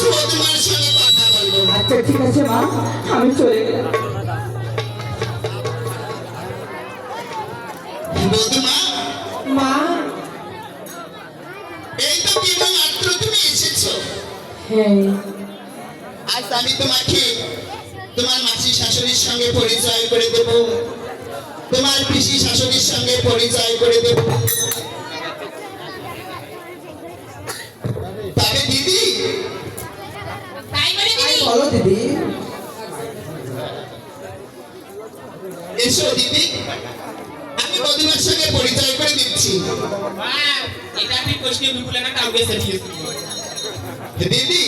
আমি তোমার সঙ্গে কথা বলব আচ্ছা ঠিক আছে মা। আমি চলে গেলাম। মা। এই তো কেবল মাত্র তুমি এসেছ। হ্যাঁ। আজ আমি তোমাকে তোমার মাসি শাশুড়ির সঙ্গে পরিচয় করে দেব। তোমার পিসি শাশুড়ির সঙ্গে পরিচয় করে দেব তবে দিদি তাই বলে দিদি এসো দিদি আমি বৌদিমার সঙ্গে পরিচয় করে দিচ্ছি। এটা আপনি কষ্ট বিপুলে না কাউকে সাজিয়েছি দিদি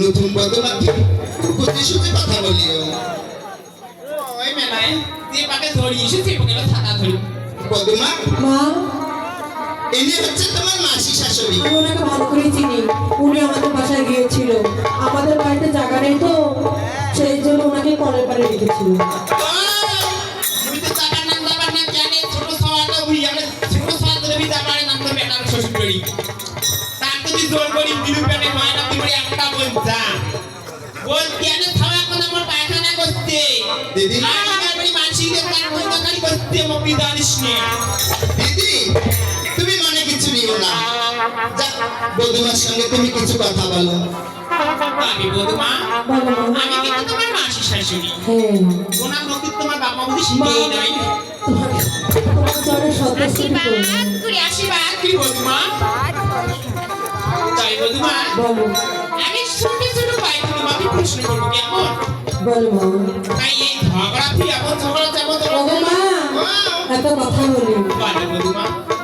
নতুন বৌদিমাকে বুঝে শুনে কথা বলিও। ওই মেলায় যে পাকে ধরি এসেছে বৌদিমা মা ইনি হচ্ছে তোমার মাসি শাশুড়ি। আমি ওনাকে ভালো করে চিনি। উনি আমাদের বাসায় গিয়েছিল। আমাদের বাড়িতে জায়গা নেই তো সেই জন্য ওনাকে কলের পাড়ে রেখেছিল। দিদি। করতে তুমি কিছু নিও না। বৌদিমার সঙ্গে তুমি কিছু কথা বলো। আমি বৌমা আমি কিন্তু তোমার মাসি শাশুড়ি। হ্যাঁ ওনার নকিত তোমার বাবা বুঝি শিখেই নাই তোমার তোমার জনের সদস্য আশীর্বাদ কি বৌমা তাই বৌমা আমি ছোট ছোট ভাই তোমাকে প্রশ্ন করব কেমন? বলো তাই এই ঝগড়া ফিরে এমন ঝগড়া যাব তো বাবা মা কথা বলি বলে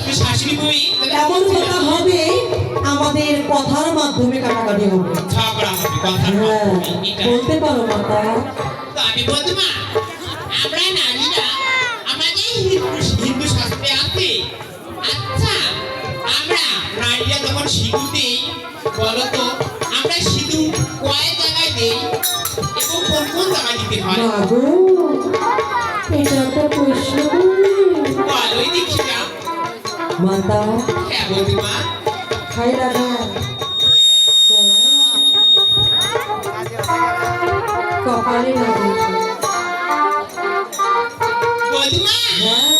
আমরা শাশুড়ি বই এমন কথা হবে আমাদের কথার মাধ্যমে কাটাকাটি হবে। ঝগড়া হবে কথা হ্যাঁ বলতে পারো মাতা। তো আমি বলতে মা আমরা নারীরা আমাদের হিন্দু হিন্দু শাস্ত্রে আছে আচ্ছা আমরা নারীরা যখন সিঁদুর দেই বলতো আমরা সিঁদুর কয় জায়গায় দেই এবং কোন কোন জায়গায় দিতে হয়? মাতা হ্যাঁ বলতে মা খাই কপালে মা হ্যাঁ।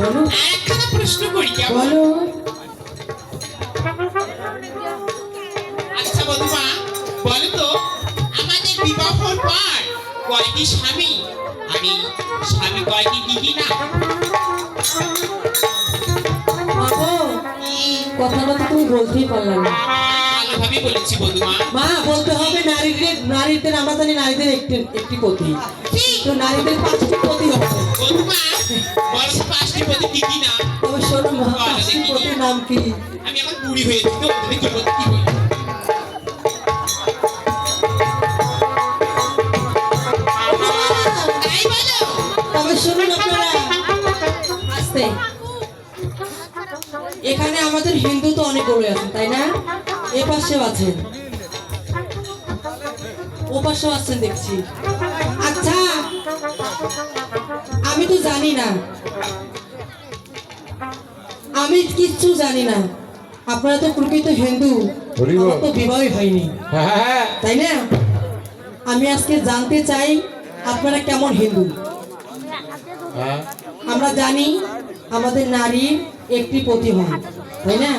বলো। একখানা প্রশ্ন করি বলো। আচ্ছা বৌমা বলো তো আমাদের বিবাহর পর কয়টি স্বামী। আমি স্বামী কয়টি দিদি না। কথাটা তো তুমি বলতেই পারলে না। মা বলতে হবে নারীদের নারীদের আমরা জানি নারীদের একটি একটি পতি। তো নারীদের পাঁচটি পতি আছে বৌমা বয়স পাঁচটি প্রতি দিদি না। তবে শোনো মা পাঁচটি পতির নাম কি? আমি এখন বুড়ি হয়েছি তো তুমি কি বলতে কি বলি তবে শুনুন আপনারা আস্তে। এখানে আমাদের হিন্দু তো অনেকগুলো আছে তাই না? এ পাশেও আছেন। ও পাশেও আছেন দেখছি। আচ্ছা। আমি তো জানি না। আমি কিচ্ছু জানি না। আপনারা তো প্রকৃত হিন্দু। তো বিবাহই হয়নি। হ্যাঁ তাই না? আমি আজকে জানতে চাই আপনারা কেমন হিন্দু? হ্যাঁ। আমরা জানি আমাদের নারী একটি প্রতিভা। তাই না?